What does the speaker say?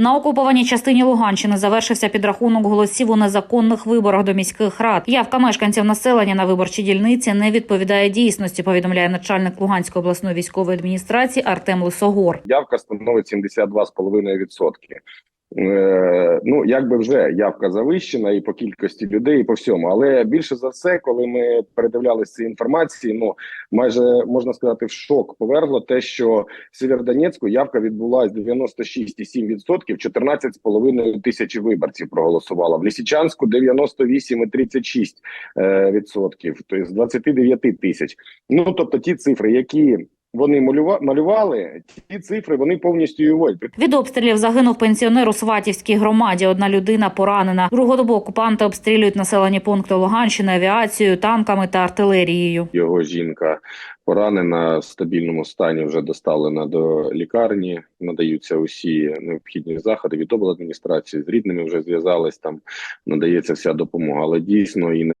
На окупованій частині Луганщини завершився підрахунок голосів у незаконних виборах до міських рад. Явка мешканців населення на виборчі дільниці не відповідає дійсності. Повідомляє начальник Луганської обласної військової адміністрації Артем Лисогор. явка становить 72,5%. Е, ну, якби вже явка завищена і по кількості людей, і по всьому. Але більше за все, коли ми передивлялися ці інформації, ну майже можна сказати, в шок повергло те, що в Сєвєродонецьку явка відбулась 96,7%, 14,5 тисячі виборців проголосувало. В Лісичанську 98,36%, е, відсотків, тобто з 29 тисяч. Ну тобто ті цифри, які вони малюва- малювали, ті цифри вони повністю і вводять. Від обстрілів загинув пенсіонер у Сватівській громаді. Одна людина поранена. Другу добу окупанти обстрілюють населені пункти Луганщини авіацією, танками та артилерією. Його жінка поранена в стабільному стані, вже доставлена до лікарні. Надаються усі необхідні заходи від обладміністрації з рідними вже зв'язались. Там надається вся допомога. Але дійсно і